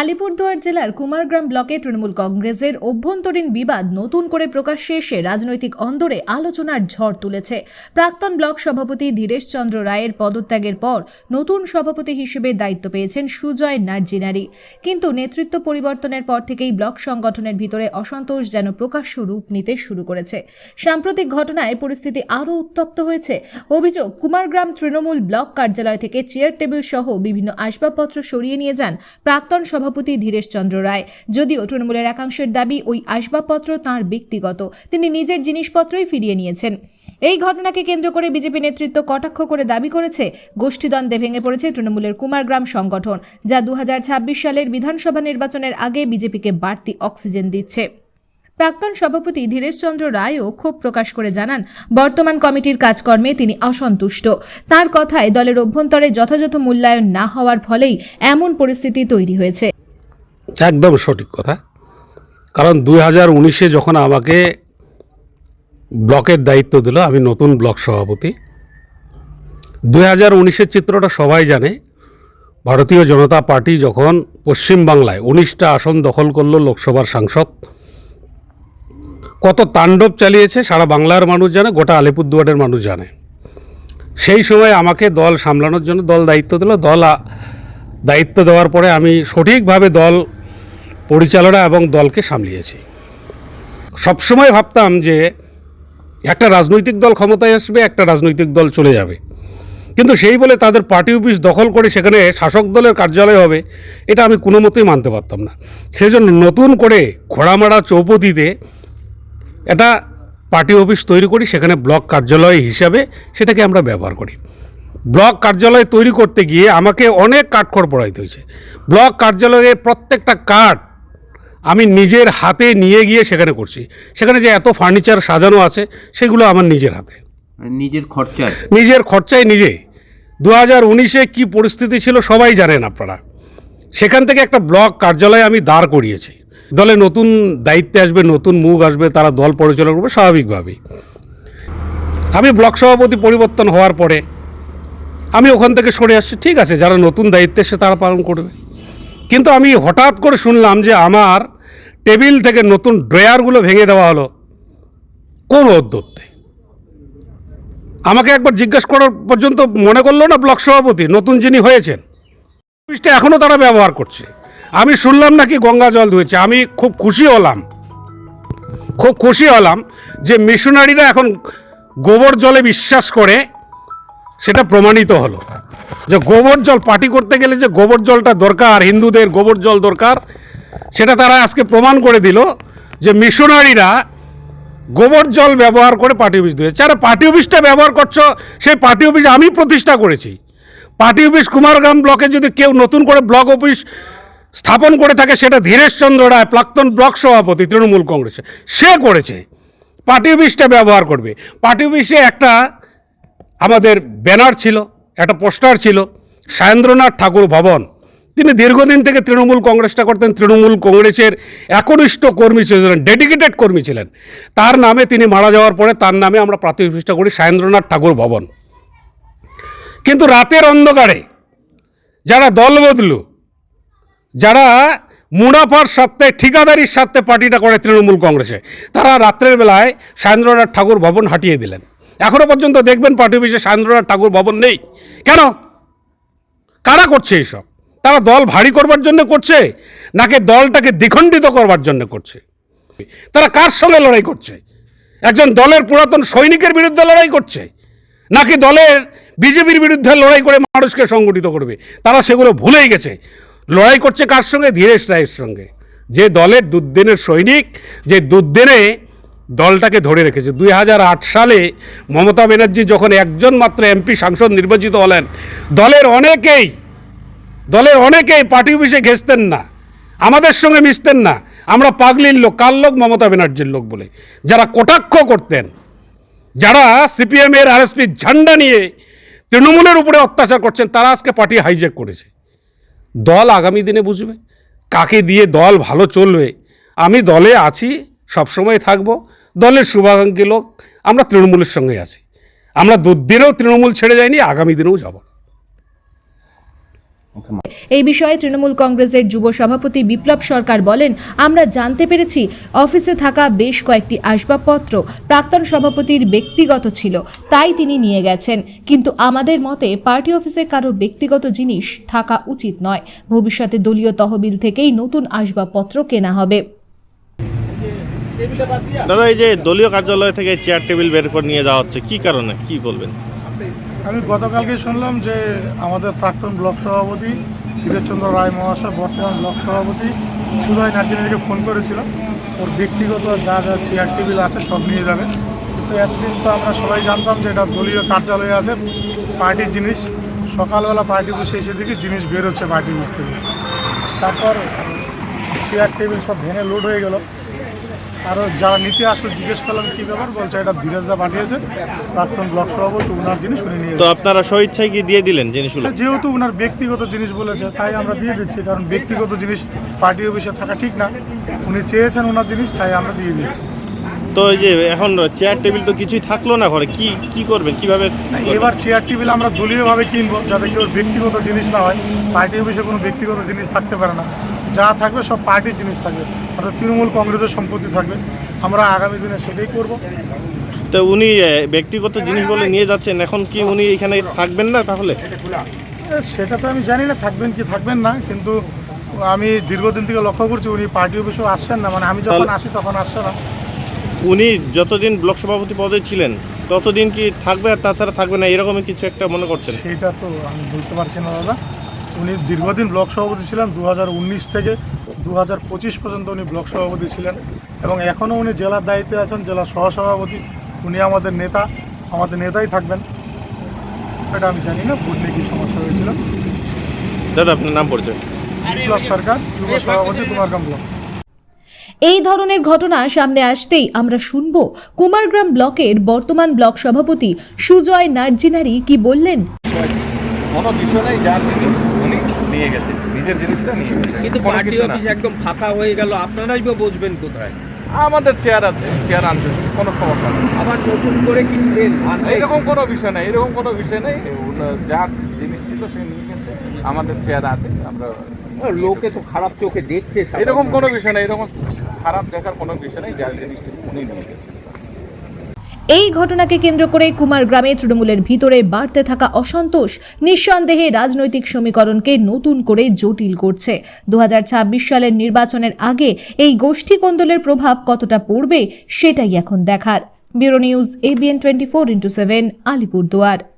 আলিপুরদুয়ার জেলার কুমারগ্রাম ব্লকে তৃণমূল কংগ্রেসের অভ্যন্তরীণ বিবাদ নতুন করে প্রকাশ্যে এসে রাজনৈতিক অন্দরে আলোচনার ঝড় তুলেছে। প্রাক্তন ব্লক সভাপতি ধীরেশ চন্দ্র রায়ের পদত্যাগের পর নতুন সভাপতি হিসেবে দায়িত্ব পেয়েছেন সুজয় নার্জিনারি। কিন্তু নেতৃত্ব পরিবর্তনের পর থেকেই ব্লক সংগঠনের ভিতরে অসন্তোষ যেন প্রকাশ্য রূপ নিতে শুরু করেছে। সাম্প্রতিক ঘটনায় পরিস্থিতি আরও উত্তপ্ত হয়েছে। অভিযোগ, কুমারগ্রাম তৃণমূল ব্লক কার্যালয় থেকে চেয়ার টেবিল সহ বিভিন্ন আসবাবপত্র সরিয়ে নিয়ে যান প্রাক্তন সভাপতি ধীরেশ চন্দ্র রায়। যদিও তৃণমূলের একাংশের দাবি ওই আসবাবপত্র তাঁর ব্যক্তিগত, তিনি নিজের জিনিসপত্রই ফিরিয়ে নিয়েছেন। এই ঘটনাকে কেন্দ্র করে বিজেপি নেতৃত্ব কটাক্ষ করে দাবি করেছে, গোষ্ঠীদ্বন্দ্বে ভেঙে পড়েছে তৃণমূলের কুমারগ্রাম সংগঠন, যা দু হাজার ছাব্বিশ সালের বিধানসভা নির্বাচনের আগে বিজেপিকে বাড়তি অক্সিজেন দিচ্ছে। প্রাক্তন সভাপতি ধীরেশচন্দ্র রায়ও ক্ষোভ প্রকাশ করে জানান, বর্তমান কমিটির কাজকর্মে তিনি অসন্তুষ্ট। তার কথায় দলের অভ্যন্তরে যথাযথ মূল্যায়ন না হওয়ার ফলেই এমন পরিস্থিতি তৈরি হয়েছে। একদম সঠিক কথা। কারণ দুই হাজার উনিশে যখন আমাকে ব্লকের দায়িত্ব দিল, আমি নতুন ব্লক সভাপতি। দুই হাজার উনিশের চিত্রটা সবাই জানে। ভারতীয় জনতা পার্টি যখন পশ্চিমবাংলায় উনিশটা আসন দখল করল লোকসভার সাংসদ কত তাণ্ডব চালিয়েছে সারা বাংলার মানুষ জানে, গোটা আলিপুরদুয়ারের মানুষ জানে। সেই সময় আমাকে দল সামলানোর জন্য দল দায়িত্ব দিল। দল দায়িত্ব দেওয়ার পরে আমি সঠিকভাবে দল পরিচালনা এবং দলকে সামলিয়েছি। সবসময় ভাবতাম যে একটা রাজনৈতিক দল ক্ষমতায় আসবে, একটা রাজনৈতিক দল চলে যাবে। কিন্তু সেই বলে তাদের পার্টি অফিস দখল করে সেখানে শাসক দলের কার্যালয় হবে, এটা আমি কোনো মতেই মানতে পারতাম না। সেই জন্য নতুন করে ঘোড়ামারা চৌপতিতে এটা পার্টি অফিস তৈরি করি সেখানে ব্লক কার্যালয় হিসাবে সেটাকে আমরা ব্যবহার করি। ব্লক কার্যালয় তৈরি করতে গিয়ে আমাকে অনেক কাঠখড় পড়াইতে হয়েছে। ব্লক কার্যালয়ের প্রত্যেকটা কাঠ আমি নিজের হাতে নিয়ে গিয়ে সেখানে করছি। সেখানে যে এত ফার্নিচার সাজানো আছে সেগুলো আমার নিজের হাতে। মানে নিজের খরচায়? নিজের খরচায় নিজে। দু হাজার উনিশে কী পরিস্থিতি ছিল সবাই জানেন আপনারা। সেখান থেকে একটা ব্লক কার্যালয় আমি দাঁড় করিয়েছি। দলে নতুন দায়িত্বে আসবে, নতুন মুখ আসবে, তারা দল পরিচালনা করবে স্বাভাবিকভাবেই। আমি ব্লক সভাপতি পরিবর্তন হওয়ার পরে আমি ওখান থেকে সরে আসছি, ঠিক আছে, যারা নতুন দায়িত্বে এসে তারা পালন করবে। কিন্তু আমি হঠাৎ করে শুনলাম যে আমার টেবিল থেকে নতুন ড্রয়ারগুলো ভেঙে দেওয়া হলো কোন উদ্যোগতে? আমাকে একবার জিজ্ঞেস করার পর্যন্ত মনে করল না ব্লক সভাপতি, নতুন যিনি হয়েছেন। এখনও তারা ব্যবহার করছে। আমি শুনলাম নাকি গঙ্গা জল ধুয়েছে। আমি খুব খুশি হলাম। খুব খুশি হলাম যে মিশনারিরা এখন গোবর জলে বিশ্বাস করে সেটা প্রমাণিত হলো। যে গোবর জল পার্টি করতে গেলে যে গোবর জলটা দরকার, হিন্দুদের গোবর জল দরকার, সেটা তারা আজকে প্রমাণ করে দিল যে মিশনারিরা গোবর জল ব্যবহার করে পার্টি অফিস দিয়েছে যারা পার্টি অফিসটা ব্যবহার করছ, সেই পার্টি অফিস আমি প্রতিষ্ঠা করেছি। পার্টি অফিস কুমারগ্রাম ব্লকে যদি কেউ নতুন করে ব্লক অফিস স্থাপন করে থাকে সেটা ধীরেশচন্দ্র রায়, প্রাক্তন ব্লক সভাপতি, তৃণমূল কংগ্রেসে। সে করেছে। পার্টি অফিসটা ব্যবহার করবে। পার্টি অফিসে একটা আমাদের ব্যানার ছিল, একটা পোস্টার ছিল, সায়েন্দ্রনাথ ঠাকুর ভবন। তিনি দীর্ঘদিন থেকে তৃণমূল কংগ্রেসটা করতেন, তৃণমূল কংগ্রেসের একনিষ্ঠ কর্মী ছিলেন, ডেডিকেটেড কর্মী ছিলেন। তার নামে তিনি মারা যাওয়ার পরে তার নামে আমরা প্রতিষ্ঠা করি সায়েন্দ্রনাথ ঠাকুর ভবন। কিন্তু রাতের অন্ধকারে যারা দল বদলু যারা মুনাফার স্বার্থে, ঠিকাদারির স্বার্থে পার্টিটা করে তৃণমূল কংগ্রেসে, তারা রাত্রের বেলায় সায়েন্দ্রনাথ ঠাকুর ভবন হাঁটিয়ে দিলেন। এখনও পর্যন্ত দেখবেন পার্টি অফিসে সায়েন্দ্রনাথ ঠাকুর ভবন নেই। কেন? কারা করছে এইসব তারা দল ভারী করবার জন্য করছে, নাকি দলটাকে দ্বিখণ্ডিত করবার জন্য করছে? তারা কার সঙ্গে লড়াই করছে? একজন দলের পুরাতন সৈনিকের বিরুদ্ধে লড়াই করছে, নাকি দলের বিজেপির বিরুদ্ধে লড়াই করে মানুষকে সংগঠিত করবে? তারা সেগুলো ভুলেই গেছে। লড়াই করছে কার সঙ্গে? ধীরেশ রায়ের সঙ্গে। যে দলের দুর্দিনের সৈনিক, যে দুর্দিনে দলটাকে ধরে রেখেছে। দুই হাজার আট সালে মমতা ব্যানার্জি যখন একজন মাত্র এমপি সাংসদ নির্বাচিত হলেন, দলের অনেকেই দলের অনেকেই পার্টি অফিসে ঘেসতেন না। আমাদের সঙ্গে মিশতেন না। আমরা পাগলির লোক, কার লোক? মমতা ব্যানার্জির লোক বলে। যারা কটাক্ষ করতেন, যারা সিপিএমের আরএসপি ঝান্ডা নিয়ে তৃণমূলের উপরে অত্যাচার করছেন, তারা আজকে পার্টি হাইজ্যাক করেছে। দল আগামী দিনে বুঝবে, কাকে দিয়ে দল ভালো চলবে। আমি দলে আছি, সবসময় থাকব, দলের শুভাকাঙ্ক্ষী লোক, আমরা তৃণমূলের সঙ্গে আছি। আমরা দুদিনেও তৃণমূল ছেড়ে যাইনি, আগামী দিনেও যাব এই বিষয়ে তৃণমূল কংগ্রেসের যুব সভাপতি বিপ্লব সরকার বলেন, আমরা জানতে পেরেছি অফিসে থাকা বেশ কয়েকটি আসবাবপত্র প্রাক্তন সভাপতির ব্যক্তিগত ছিল, তাই তিনি নিয়ে গেছেন। কিন্তু আমাদের মতে পার্টি অফিসে কারও ব্যক্তিগত জিনিস থাকা উচিত নয়। ভবিষ্যতে দলীয় তহবিল থেকেই নতুন আসবাবপত্র কেনা হবে। দাদা, এই যে দলীয় কার্যালয় থেকে চেয়ার টেবিল বের করে নিয়ে যাওয়া হচ্ছে, কি কারণে? কি বলবেন? আমি গতকালকে শুনলাম যে আমাদের প্রাক্তন ব্লক সভাপতি ধীরেশচন্দ্র রায় মহাশয়, বর্তমান ব্লক সভাপতি সুদয় নার্জিনারিকে ফোন করেছিল। ওর ব্যক্তিগত যা যা চেয়ার টেবিল আছে সব নিয়ে যাবে। কিন্তু এতদিন তো আমরা সবাই জানতাম যে এটা দলীয় কার্যালয়ে আছে, পার্টির জিনিস। সকালবেলা পার্টি বসে এসে দেখি জিনিস বেরোচ্ছে পার্টি অফিস থেকে তারপর চেয়ার টেবিল সব ভেঙে লোড হয়ে গেল। আরও যারা নিতে আসলো জিজ্ঞেস করলাম কী ব্যাপার? বলছে এটা ধীরেজদা পাঠিয়েছে প্রাক্তন ব্লক সভাপতি ওনার জিনিস উনি নিয়ে তো আপনারা স্বইচ্ছায় কি দিয়ে দিলেন জিনিসগুলো? যেহেতু ওনার ব্যক্তিগত জিনিস বলেছে তাই আমরা দিয়ে দিচ্ছি কারণ ব্যক্তিগত জিনিস পার্টি অফিসে থাকা ঠিক না। উনি চেয়েছেন ওনার জিনিস তাই আমরা দিয়ে দিচ্ছি। তো এই যে এখন চেয়ার টেবিল তো কিছুই থাকল না ঘরে কি কি করবেন? কীভাবে এবার চেয়ার টেবিল আমরা দলীয়ভাবে কিনবো যাতে কেউ ব্যক্তিগত জিনিস না হয়। পার্টি অফিসে কোনো ব্যক্তিগত জিনিস থাকতে পারে না। যা থাকবে সব পার্টির জিনিস থাকবে। অর্থাৎ তৃণমূল কংগ্রেসের সম্পত্তি থাকবে। আমরা আগামী দিনে সেটাই করব। তো উনি ব্যক্তিগত জিনিস বলে নিয়ে যাচ্ছেন। এখন কি উনি এখানে থাকবেন না তাহলে? সেটা তো আমি জানি না থাকবেন কি থাকবেন না। কিন্তু আমি দীর্ঘদিন থেকে লক্ষ্য করছি উনি পার্টি অফিসেও আসছেন না। মানে আমি যখন আসি তখন আসছে না। উনি যতদিন ব্লক সভাপতি পদে ছিলেন ততদিন কি থাকবে আর তাছাড়া থাকবে না? এরকমই কিছু একটা মনে করছেন? সেটা তো আমি বলতে পারছি না দাদা। উনি দীর্ঘদিন ব্লক সভাপতি ছিলেন দু হাজার উনিশ থেকে দু হাজার পঁচিশ পর্যন্ত উনি ব্লক সভাপতি ছিলেন এবং এখনও উনি জেলার দায়িত্বে আছেন জেলা সহসভাপতি উনি আমাদের নেতা আমাদের নেতাই থাকবেন। এটা আমি জানি না ভোট নিয়ে কী সমস্যা হয়েছিল। দাদা আপনার নাম পরিচয়। বিপ্লব সরকার যুব সভাপতি কুমারগ্রাম ব্লক। এই ধরনের ঘটনা সামনে আসতেই আমরা শুনব কুমারগ্রাম ব্লকের বর্তমান ব্লক সভাপতি সুজয় নার্জিনারি কি বললেন। কোনো কিছু নেই যার জিনিস উনি নিয়ে গেছে নিজের জিনিসটা নিয়ে গেছে কিন্তু পার্টি অফিস একদম ফাঁকা হয়ে গেল আপনারাই বা বসবেন কোথায়? আমাদের চেয়ার আছে চেয়ার আনতেছে কোনো সমস্যা নেই। আবার নতুন করে কিনবেন। এরকম কোনো বিষয় নেই এরকম কোনো বিষয় নেই। যার জিনিস ছিল সে নিয়ে গেছে আমাদের চেয়ার আছে আমরা লোকে তো খারাপ চোখে দেখছে এরকম কোনো বিষয় নেই এরকম খারাপ দেখার কোনো বিষয় নেই যার জিনিস ছিল উনি নিয়ে গেছে এই ঘটনাকে কেন্দ্র করে কুমার গ্রামে তৃণমূলের ভিতরে বাড়তে থাকা অসন্তোষ নিঃসন্দেহে রাজনৈতিক সমীকরণকে নতুন করে জটিল করছে। দু হাজার ছাব্বিশ সালের নির্বাচনের আগে এই গোষ্ঠী কোন্দলের প্রভাব কতটা পড়বে সেটাই এখন দেখার। Bureau news ABN twenty four into seven, Alipurduar.